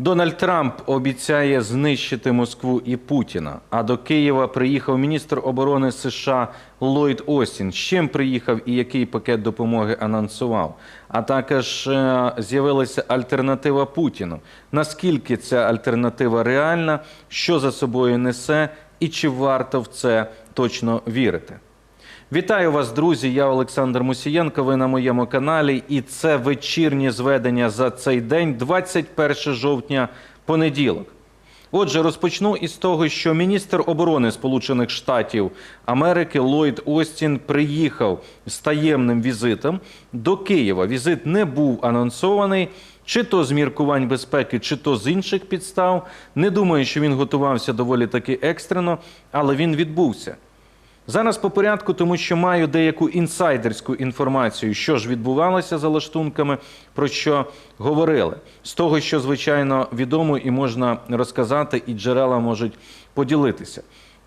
Дональд Трамп обіцяє знищити Москву і Путіна. А до Києва приїхав міністр оборони США Ллойд Остін. З чим приїхав і який пакет допомоги анонсував? А також е, з'явилася альтернатива Путіну. Наскільки ця альтернатива реальна, що за собою несе, і чи варто в це точно вірити? Вітаю вас, друзі! Я Олександр Мусієнко. Ви на моєму каналі, і це вечірнє зведення за цей день, 21 жовтня, понеділок. Отже, розпочну із того, що міністр оборони Сполучених Штатів Америки Ллойд Остін приїхав з таємним візитом до Києва. Візит не був анонсований. Чи то з міркувань безпеки, чи то з інших підстав. Не думаю, що він готувався доволі таки екстрено, але він відбувся. Зараз по порядку, тому що маю деяку інсайдерську інформацію, що ж відбувалося за лаштунками, про що говорили. З того, що звичайно відомо і можна розказати, і джерела можуть поділитися.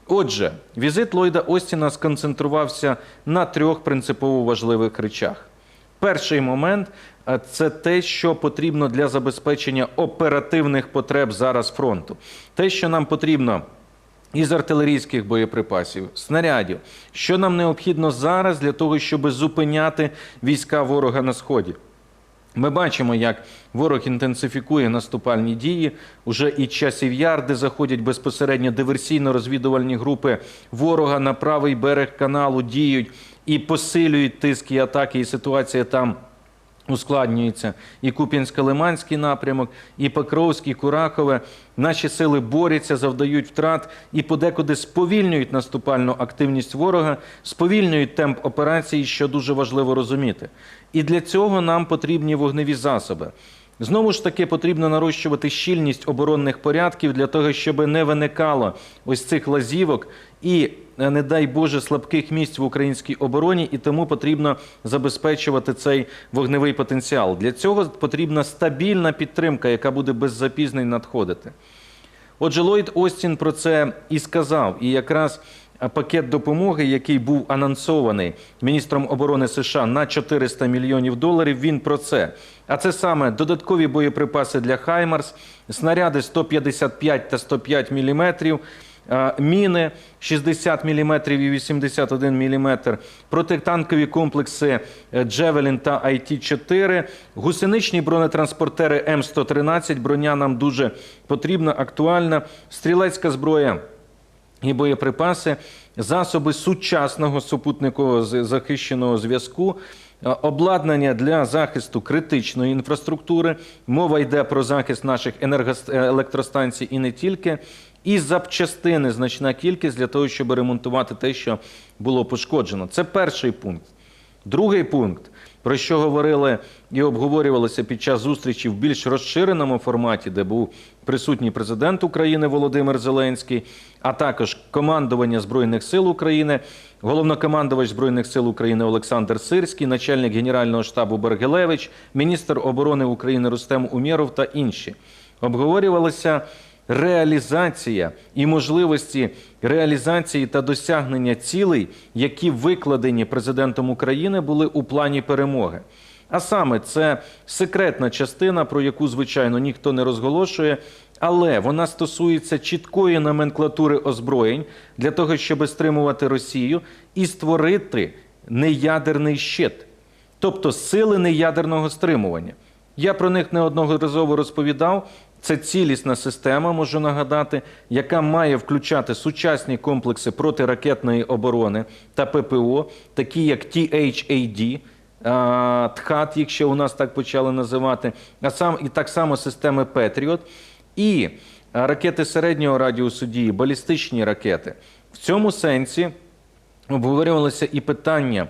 Отже, візит Ллойда Остіна сконцентрувався на трьох принципово важливих речах. Перший момент це те, що потрібно для забезпечення оперативних потреб зараз фронту. Те, що нам потрібно із артилерійських боєприпасів, снарядів, що нам необхідно зараз для того, щоб зупиняти війська ворога на сході. Ми бачимо, як ворог інтенсифікує наступальні дії. Уже і часів яр, заходять безпосередньо диверсійно-розвідувальні групи ворога на правий берег каналу, діють і посилюють тиск і атаки, і ситуація там. Ускладнюється і Куп'янсько-Лиманський напрямок, і Покровський, і Курахове. Наші сили борються, завдають втрат і подекуди сповільнюють наступальну активність ворога, сповільнюють темп операції, що дуже важливо розуміти. І для цього нам потрібні вогневі засоби. Знову ж таки потрібно нарощувати щільність оборонних порядків для того, щоб не виникало ось цих лазівок і, не дай Боже, слабких місць в українській обороні, і тому потрібно забезпечувати цей вогневий потенціал. Для цього потрібна стабільна підтримка, яка буде без запізнень надходити. Отже, Ллойд Остін про це і сказав. І якраз е, пакет допомоги, який був анонсований міністром оборони США на 400 мільйонів доларів, він про це. А це саме додаткові боєприпаси для Хаймарс, снаряди 155 та 105 міліметрів, е, міни 60 мм і 81 мм, протитанкові комплекси е, Джевелін та IT-4, гусеничні бронетранспортери М113, броня нам дуже потрібна, актуальна, стрілецька зброя і боєприпаси, засоби сучасного супутникового захищеного зв'язку, е, обладнання для захисту критичної інфраструктури. Мова йде про захист наших енергост- е, електростанцій і не тільки. І запчастини значна кількість для того, щоб ремонтувати те, що було пошкоджено. Це перший пункт. Другий пункт, про що говорили і обговорювалося під час зустрічі в більш розширеному форматі, де був присутній президент України Володимир Зеленський, а також командування Збройних сил України, головнокомандувач Збройних сил України Олександр Сирський, начальник Генерального штабу Бергелевич, міністр оборони України Рустем Умєров та інші. Обговорювалося реалізація і можливості реалізації та досягнення цілей, які викладені президентом України, були у плані перемоги. А саме це секретна частина, про яку, звичайно, ніхто не розголошує, але вона стосується чіткої номенклатури озброєнь для того, щоб стримувати Росію і створити неядерний щит, тобто сили неядерного стримування. Я про них неодноразово розповідав. Це цілісна система, можу нагадати, яка має включати сучасні комплекси протиракетної оборони та ППО, такі як THAD, ТХАТ, їх ще у нас так почали називати, а сам і так само системи Петріот і ракети середнього радіусу дії, балістичні ракети. В цьому сенсі обговорювалося і питання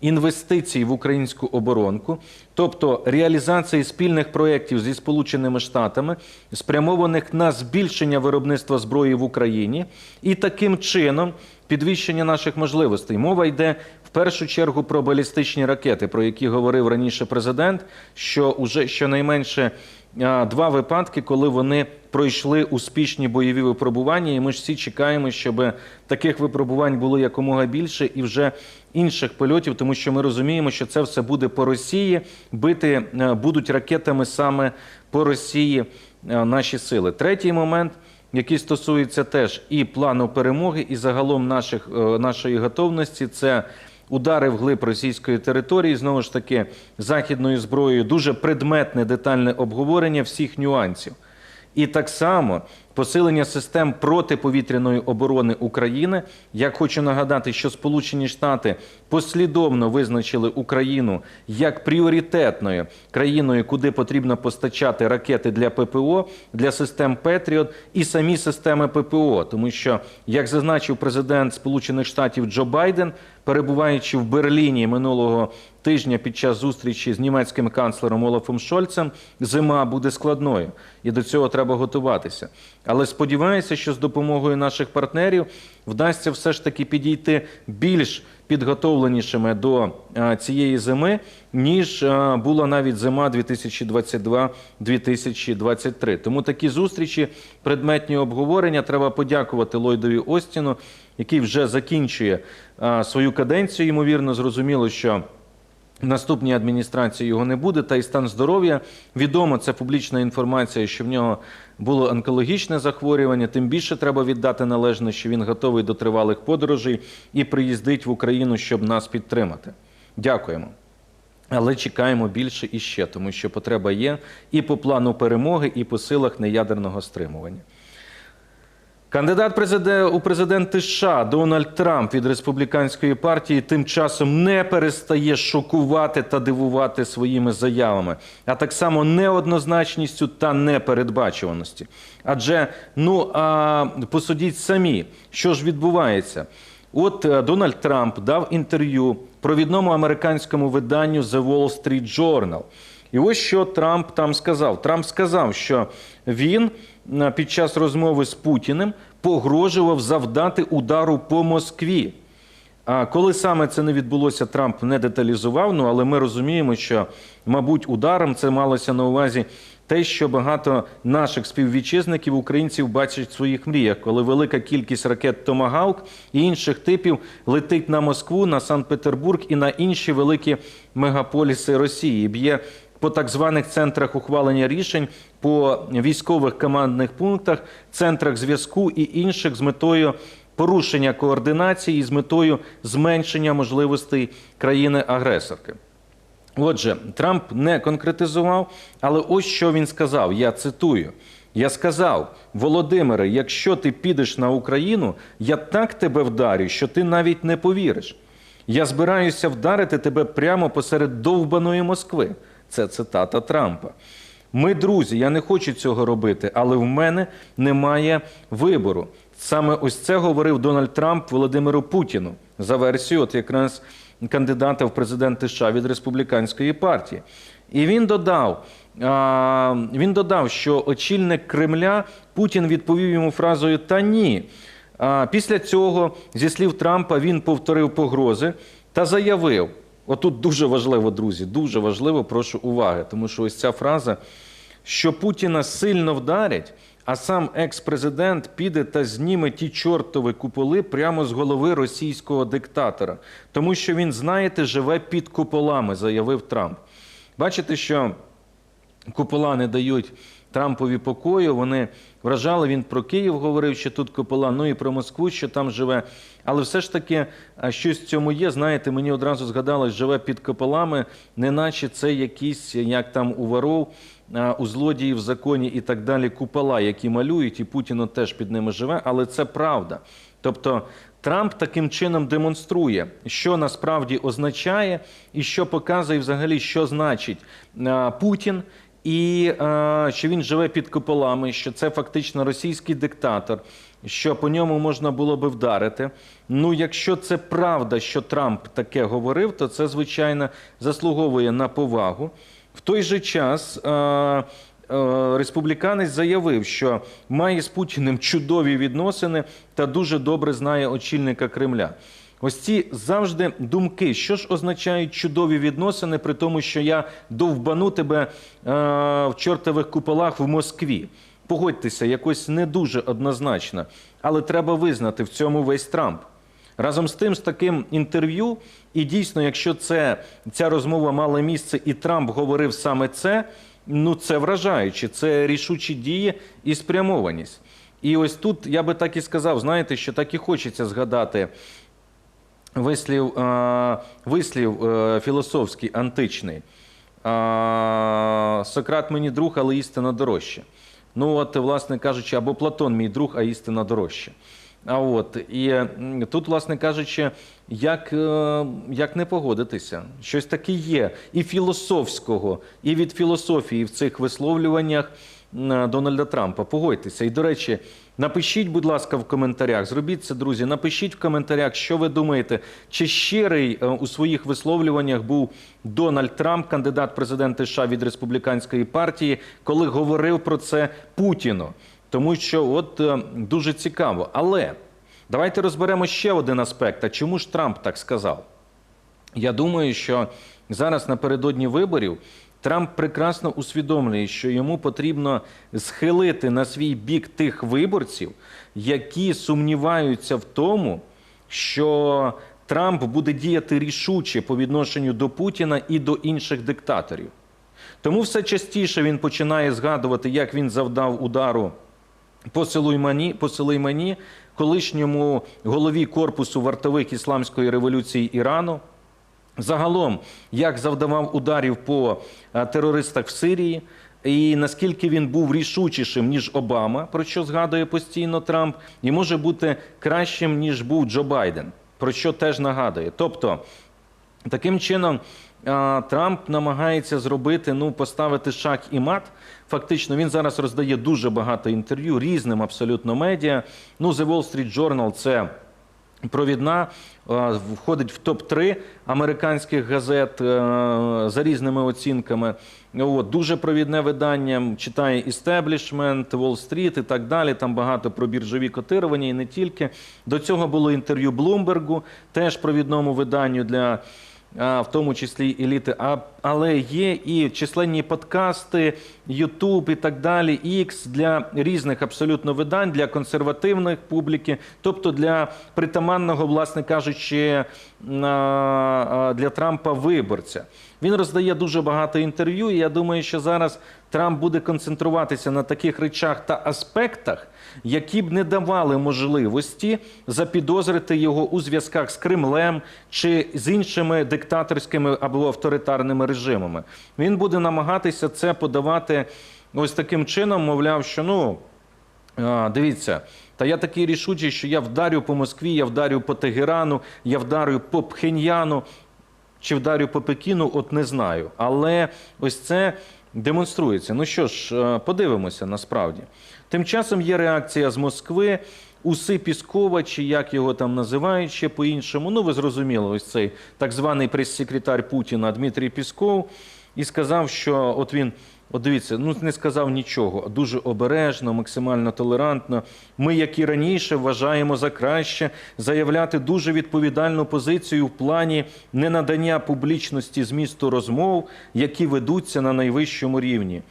інвестицій в українську оборонку, тобто реалізації спільних проєктів зі Сполученими Штатами, спрямованих на збільшення виробництва зброї в Україні, і таким чином підвищення наших можливостей. Мова йде в першу чергу про балістичні ракети, про які говорив раніше президент, що уже щонайменше два випадки, коли вони пройшли успішні бойові випробування. І ми ж всі чекаємо, щоб таких випробувань було якомога більше і вже інших польотів, тому що ми розуміємо, що це все буде по Росії. Бити е, будуть ракетами саме по Росії е, наші сили. Третій момент який стосується теж і плану перемоги, і загалом наших, е, нашої готовності, це удари вглиб російської території, знову ж таки, західною зброєю, дуже предметне детальне обговорення всіх нюансів. І так само посилення систем протиповітряної оборони України. Я хочу нагадати, що Сполучені Штати послідовно визначили Україну як пріоритетною країною, куди потрібно постачати ракети для ППО, для систем Петріот і самі системи ППО. Тому що, як зазначив президент Сполучених Штатів Джо Байден, перебуваючи в Берліні минулого тижня під час зустрічі з німецьким канцлером Олафом Шольцем, зима буде складною, і до цього треба готуватися. Але сподіваюся, що з допомогою наших партнерів вдасться все ж таки підійти більш підготовленішими до е, цієї зими, ніж е, була навіть зима 2022-2023. Тому такі зустрічі, предметні обговорення, треба подякувати Ллойдові Остіну, який вже закінчує е, свою каденцію. Ймовірно, зрозуміло, що в наступній адміністрації його не буде, та й стан здоров'я. Відомо, це публічна інформація, що в нього було онкологічне захворювання. Тим більше треба віддати належне, що він готовий до тривалих подорожей і приїздить в Україну, щоб нас підтримати. Дякуємо. Але чекаємо більше і ще, тому що потреба є і по плану перемоги, і по силах неядерного стримування. Кандидат у президенти США Дональд Трамп від республіканської партії тим часом не перестає шокувати та дивувати своїми заявами, а так само неоднозначністю та непередбачуваності. Адже ну а посудіть самі, що ж відбувається. От е, Дональд Трамп дав інтерв'ю провідному американському виданню The Wall Street Journal. І ось що Трамп там сказав. Трамп сказав, що він під час розмови з Путіним погрожував завдати удару по Москві. А коли саме це не відбулося, Трамп не деталізував. Ну але ми розуміємо, що, мабуть, ударом це малося на увазі те, що багато наших співвітчизників, українців бачать в своїх мріях, коли велика кількість ракет Томагавк і інших типів летить на Москву, на Санкт-Петербург і на інші великі мегаполіси Росії. Б'є по так званих центрах ухвалення рішень, по військових командних пунктах, центрах зв'язку і інших з метою порушення координації і з метою зменшення можливостей країни-агресорки. Отже, Трамп не конкретизував, але ось що він сказав. Я цитую. Я сказав, Володимире, якщо ти підеш на Україну, я так тебе вдарю, що ти навіть не повіриш. Я збираюся вдарити тебе прямо посеред довбаної Москви. Це цитата Трампа. Ми друзі, я не хочу цього робити, але в мене немає вибору. Саме ось це говорив Дональд Трамп Володимиру Путіну за версією, от якраз кандидата в президенти США від республіканської партії. І він додав, він додав, що очільник Кремля Путін відповів йому фразою Та ні. А, після цього, зі слів Трампа, він повторив погрози та заявив: отут дуже важливо, друзі, дуже важливо, прошу уваги, тому що ось ця фраза, що Путіна сильно вдарять, а сам екс-президент піде та зніме ті чортові куполи прямо з голови російського диктатора, тому що він, знаєте, живе під куполами, заявив Трамп. Бачите, що купола не дають Трампові покою. Вони вражали. Він про Київ говорив, що тут купола, ну і про Москву, що там живе. Але все ж таки, щось в цьому є. Знаєте, мені одразу згадалось, живе під куполами, неначе це якісь, як там у воров, у злодіїв в законі і так далі, купола, які малюють, і Путіно теж під ними живе. Але це правда. Тобто Трамп таким чином демонструє, що насправді означає, і що показує взагалі, що значить Путін. І е, що він живе під куполами, що це фактично російський диктатор, що по ньому можна було би вдарити. Ну, якщо це правда, що Трамп таке говорив, то це звичайно заслуговує на повагу. В той же час е, е, республіканець заявив, що має з Путіним чудові відносини та дуже добре знає очільника Кремля. Ось ці завжди думки, що ж означають чудові відносини, при тому, що я довбану тебе е, в чортових куполах в Москві. Погодьтеся, якось не дуже однозначно, але треба визнати в цьому весь Трамп. Разом з тим, з таким інтерв'ю, і дійсно, якщо це ця розмова мала місце, і Трамп говорив саме це, ну це вражаюче, це рішучі дії і спрямованість. І ось тут я би так і сказав, знаєте, що так і хочеться згадати вислів, е, вислів е, філософський, античний. Е, Сократ мені друг, але істина дорожча. Ну, от, власне кажучи, або Платон мій друг, а істина дорожча. А от і тут, власне кажучи, як, як не погодитися, щось таке є і філософського, і від філософії в цих висловлюваннях Дональда Трампа. Погодьтеся. І до речі, напишіть, будь ласка, в коментарях. Зробіть це, друзі. Напишіть в коментарях, що ви думаєте, чи щирий е, у своїх висловлюваннях був Дональд Трамп, кандидат в президенти США від республіканської партії, коли говорив про це Путіну. Тому що от е, дуже цікаво. Але давайте розберемо ще один аспект. А чому ж Трамп так сказав? Я думаю, що зараз напередодні виборів Трамп прекрасно усвідомлює, що йому потрібно схилити на свій бік тих виборців, які сумніваються в тому, що Трамп буде діяти рішуче по відношенню до Путіна і до інших диктаторів. Тому все частіше він починає згадувати, як він завдав удару по Сулеймані, по Сулеймані, колишньому голові корпусу вартових ісламської революції Ірану. Загалом, як завдавав ударів по е, терористах в Сирії, і наскільки він був рішучішим, ніж Обама, про що згадує постійно Трамп, і може бути кращим, ніж був Джо Байден, про що теж нагадує. Тобто, Таким чином, Трамп намагається зробити, ну, поставити шах і мат. Фактично, він зараз роздає дуже багато інтерв'ю різним абсолютно медіа. Ну, The Wall Street Journal – це провідна, входить в топ-3 американських газет е, за різними оцінками. От, дуже провідне видання, читає істеблішмент, Street і так далі. Там багато про біржові котирування і не тільки. До цього було інтерв'ю Блумбергу, теж провідному виданню для в тому числі еліти, а, але є і численні подкасти, Ютуб і так далі, X для різних абсолютно видань, для консервативних публіки, тобто для притаманного, власне кажучи, для Трампа виборця. Він роздає дуже багато інтерв'ю, і я думаю, що зараз Трамп буде концентруватися на таких речах та аспектах, які б не давали можливості запідозрити його у зв'язках з Кремлем чи з іншими диктаторськими або авторитарними режимами. Він буде намагатися це подавати ось таким чином, мовляв, що ну. Дивіться, та я такий рішучий, що я вдарю по Москві, я вдарю по Тегерану, я вдарю по Пхеньяну, чи вдарю по Пекіну, от не знаю. Але ось це демонструється. Ну що ж, подивимося насправді. Тим часом є реакція з Москви. Уси Піскова, чи як його там називають ще по-іншому. Ну, ви зрозуміли, ось цей так званий прес-секретар Путіна Дмитрій Пісков, і сказав, що от він, от дивіться, ну не сказав нічого, дуже обережно, максимально толерантно. Ми, як і раніше, вважаємо за краще заявляти дуже відповідальну позицію в плані ненадання публічності змісту розмов, які ведуться на найвищому рівні.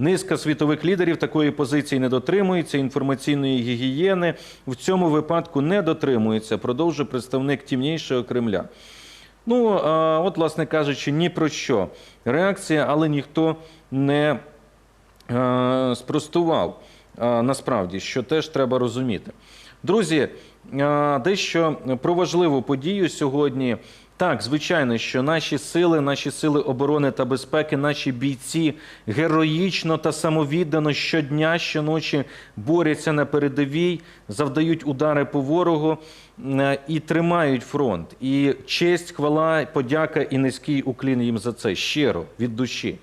Низка світових лідерів такої позиції не дотримується, інформаційної гігієни в цьому випадку не дотримується, продовжує представник тімнішого Кремля. Ну, от, власне кажучи, ні про що. Реакція, але ніхто не е, спростував насправді, що теж треба розуміти. Друзі, е, дещо про важливу подію сьогодні. Так, звичайно, що наші сили, наші сили оборони та безпеки, наші бійці героїчно та самовіддано щодня, щоночі борються на передовій, завдають удари по ворогу е, і тримають фронт. І честь, хвала, подяка і низький уклін їм за це щиро від душі.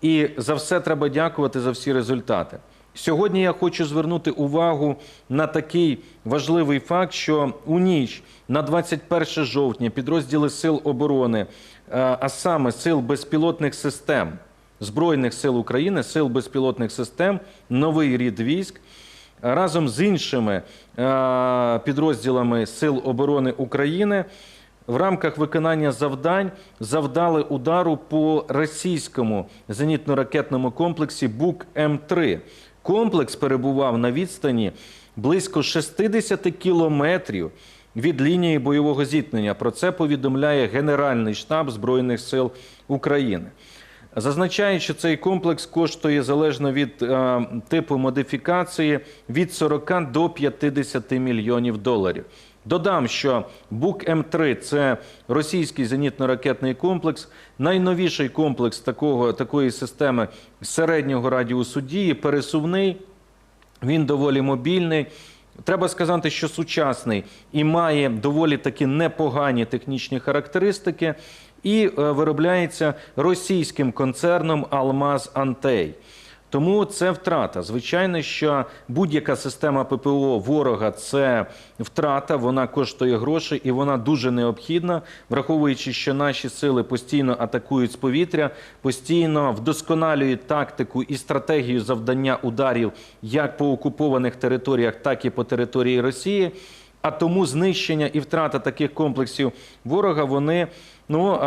І за все треба дякувати за всі результати. Сьогодні я хочу звернути увагу на такий важливий факт, що у ніч на 21 жовтня підрозділи Сил оборони, е, а саме Сил безпілотних систем Збройних сил України, Сил безпілотних систем, новий рід військ, разом з іншими е, підрозділами Сил оборони України в рамках виконання завдань завдали удару по російському зенітно-ракетному комплексі Бук М3. Комплекс перебував на відстані близько 60 кілометрів від лінії бойового зіткнення. Про це повідомляє Генеральний штаб Збройних сил України. Зазначає, що цей комплекс коштує залежно від е, типу модифікації від 40 до 50 мільйонів доларів. Додам, що Бук М3 це російський зенітно-ракетний комплекс, найновіший комплекс такого, такої системи середнього радіусу дії, пересувний. Він доволі мобільний. Треба сказати, що сучасний і має доволі таки непогані технічні характеристики, і е, виробляється російським концерном Алмаз Антей. Тому це втрата. Звичайно, що будь-яка система ППО ворога це втрата, вона коштує грошей і вона дуже необхідна, враховуючи, що наші сили постійно атакують з повітря, постійно вдосконалюють тактику і стратегію завдання ударів як по окупованих територіях, так і по території Росії. А тому знищення і втрата таких комплексів ворога вони ну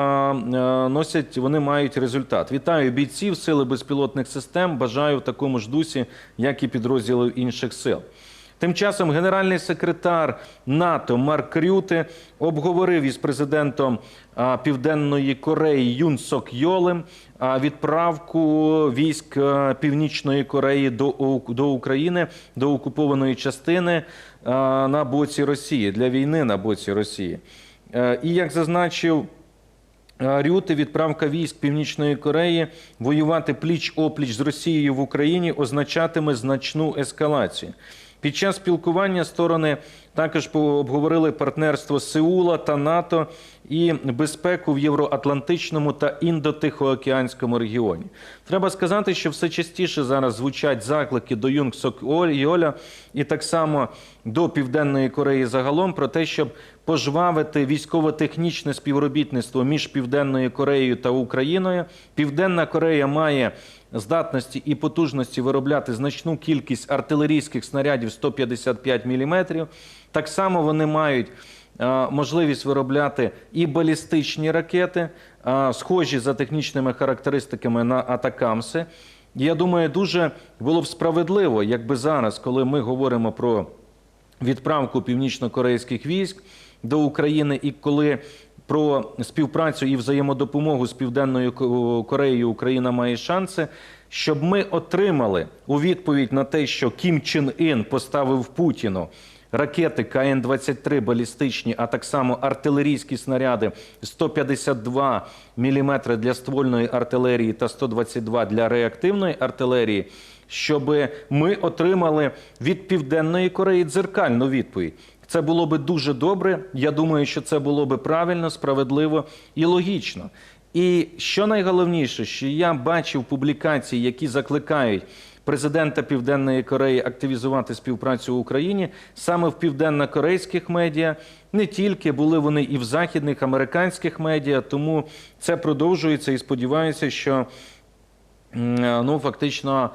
носять, вони мають результат. Вітаю бійців сили безпілотних систем. Бажаю в такому ж дусі, як і підрозділів інших сил. Тим часом генеральний секретар НАТО Марк Рюте обговорив із президентом Південної Кореї Юн Сок Йолем відправку військ Північної Кореї до, до України, до окупованої частини на боці Росії для війни на боці Росії. Е, І як зазначив Рюти відправка військ Північної Кореї воювати пліч-опліч з Росією в Україні означатиме значну ескалацію. Під час спілкування сторони також обговорили партнерство Сеула та НАТО і безпеку в Євроатлантичному та індотихоокеанському регіоні. Треба сказати, що все частіше зараз звучать заклики до Юнг Сок Йоля і так само до Південної Кореї загалом про те, щоб пожвавити військово-технічне співробітництво між Південною Кореєю та Україною. Південна Корея має здатності і потужності виробляти значну кількість артилерійських снарядів 155 мм. Так само вони мають е, можливість виробляти і балістичні ракети, е, схожі за технічними характеристиками на Атакамси. Я думаю, дуже було б справедливо, якби зараз, коли ми говоримо про відправку північно-корейських військ до України, і коли про співпрацю і взаємодопомогу з Південною Кореєю Україна має шанси, щоб ми отримали у відповідь на те, що Кім Чен Ін поставив Путіну ракети КН-23 балістичні, а так само артилерійські снаряди 152 мм для ствольної артилерії та 122 для реактивної артилерії, щоб ми отримали від Південної Кореї дзеркальну відповідь. Це було би дуже добре. Я думаю, що це було би правильно, справедливо і логічно. І що найголовніше, що я бачив публікації, які закликають президента Південної Кореї активізувати співпрацю в Україні саме в південно-корейських медіа. Не тільки були вони і в західних американських медіа, тому це продовжується і сподіваюся, що Ну, фактично,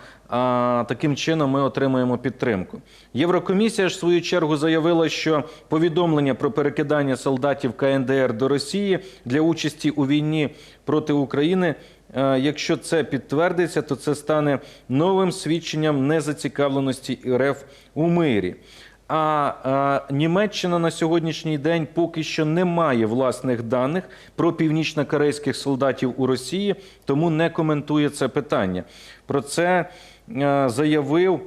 таким чином ми отримаємо підтримку. Єврокомісія ж в свою чергу заявила, що повідомлення про перекидання солдатів КНДР до Росії для участі у війні проти України. е, Якщо це підтвердиться, то це стане новим свідченням незацікавленості РФ у мирі. А, а Німеччина на сьогоднішній день поки що не має власних даних про північно-корейських солдатів у Росії, тому не коментує це питання. Про це е, заявив.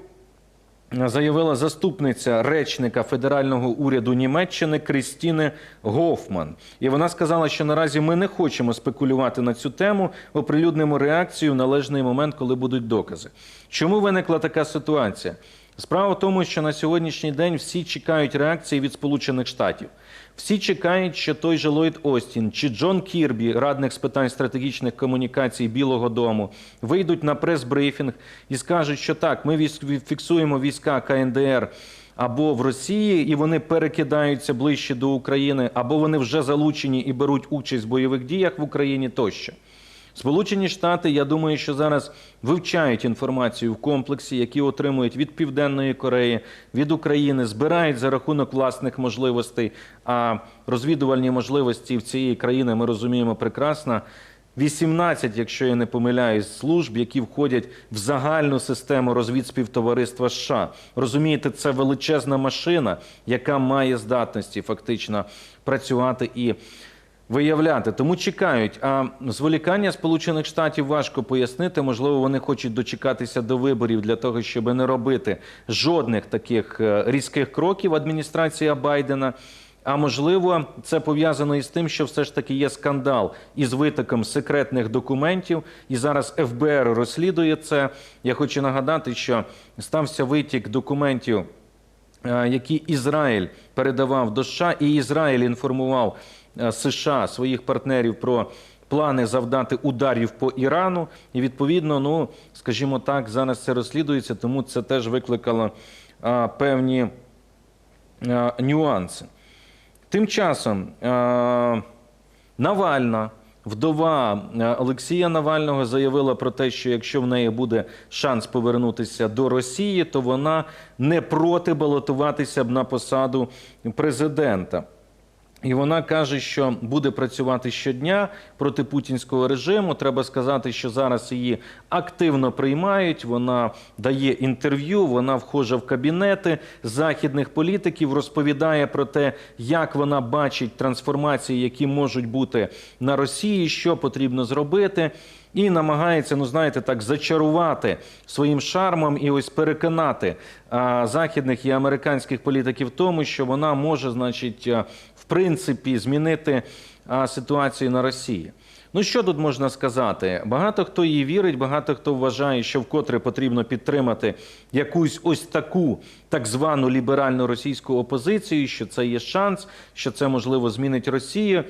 Заявила заступниця речника федерального уряду Німеччини Крістіне Гофман. І вона сказала, що наразі ми не хочемо спекулювати на цю тему, оприлюднимо реакцію в належний момент, коли будуть докази. Чому виникла така ситуація? Справа в тому, що на сьогоднішній день всі чекають реакції від Сполучених Штатів. Всі чекають, що той же Ллойд Остін чи Джон Кірбі, радник з питань стратегічних комунікацій Білого Дому, вийдуть на прес-брифінг і скажуть, що так, ми фіксуємо війська КНДР або в Росії, і вони перекидаються ближче до України, або вони вже залучені і беруть участь в бойових діях в Україні тощо. Сполучені Штати, я думаю, що зараз вивчають інформацію в комплексі, які отримують від Південної Кореї, від України, збирають за рахунок власних можливостей. А розвідувальні можливості в цієї країни ми розуміємо прекрасно. 18, якщо я не помиляюсь, служб, які входять в загальну систему розвідспівтовариства США. Розумієте, це величезна машина, яка має здатності фактично працювати і виявляти. Тому чекають. А зволікання Сполучених Штатів важко пояснити. Можливо, вони хочуть дочекатися до виборів для того, щоб не робити жодних таких е, різких кроків адміністрація Байдена. А можливо, це пов'язано із тим, що все ж таки є скандал із витоком секретних документів, і зараз ФБР розслідує це. Я хочу нагадати, що стався витік документів, е, які Ізраїль передавав до США, і Ізраїль інформував США своїх партнерів про плани завдати ударів по Ірану. І відповідно, ну скажімо так, зараз це розслідується, тому це теж викликало а, певні а, нюанси. Тим часом е, Навальна, вдова е, Олексія Навального, заявила про те, що якщо в неї буде шанс повернутися до Росії, то вона не проти балотуватися б на посаду президента. І вона каже, що буде працювати щодня проти путінського режиму. Треба сказати, що зараз її активно приймають. Вона дає інтерв'ю, вона вхожа в кабінети західних політиків, розповідає про те, як вона бачить трансформації, які можуть бути на Росії, що потрібно зробити. І намагається, ну знаєте, так зачарувати своїм шармом і ось переконати а, західних і американських політиків тому, що вона може, значить, в принципі, змінити ситуацію на Росії. Ну що тут можна сказати? Багато хто її вірить, багато хто вважає, що вкотре потрібно підтримати якусь ось таку так звану ліберальну російську опозицію, що це є шанс, що це можливо змінить Росію.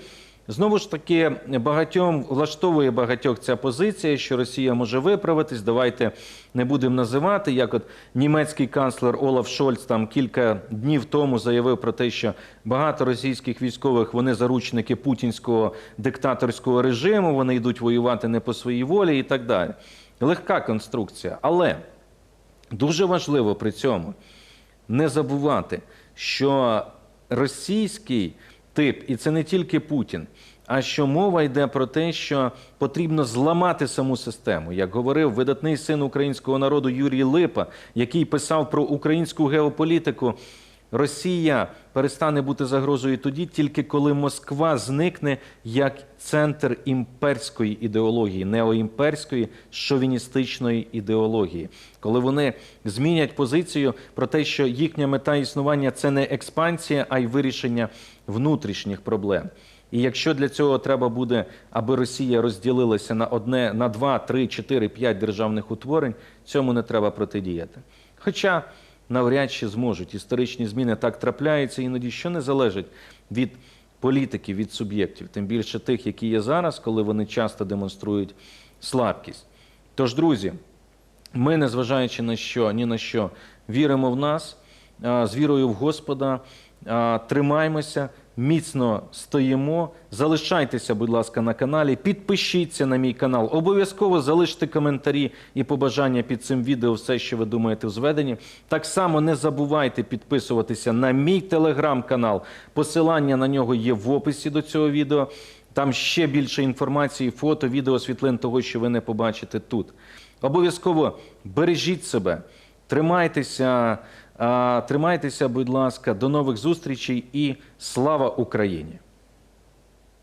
Знову ж таки, багатьом влаштовує багатьох ця позиція, що Росія може виправитись. Давайте не будемо називати. Як от німецький канцлер Олаф Шольц там кілька днів тому заявив про те, що багато російських військових вони заручники путінського диктаторського режиму, вони йдуть воювати не по своїй волі і так далі. Легка конструкція, але дуже важливо при цьому не забувати, що російський тип, і це не тільки Путін, а що мова йде про те, що потрібно зламати саму систему, як говорив видатний син українського народу Юрій Липа, який писав про українську геополітику. Росія перестане бути загрозою тоді, тільки коли Москва зникне як центр імперської ідеології, неоімперської шовіністичної ідеології, коли вони змінять позицію про те, що їхня мета існування це не експансія, а й вирішення внутрішніх проблем. І якщо для цього треба буде, аби Росія розділилася на одне, на два, три, чотири, п'ять державних утворень, цьому не треба протидіяти. Хоча навряд чи зможуть історичні зміни так трапляються іноді, що не залежить від політиків, від суб'єктів, тим більше тих, які є зараз, коли вони часто демонструють слабкість. Тож, друзі, ми, незважаючи на що, ні на що, віримо в нас, з вірою в Господа, тримаємося, міцно стоїмо. Залишайтеся, будь ласка, на каналі, підпишіться на мій канал. Обов'язково залиште коментарі і побажання під цим відео, все, що ви думаєте в зведенні. Так само не забувайте підписуватися на мій телеграм-канал. Посилання на нього є в описі до цього відео. Там ще більше інформації, фото, відео, світлин того, що ви не побачите тут. Обов'язково бережіть себе, тримайтеся, тримайтеся, будь ласка, до нових зустрічей і слава Україні!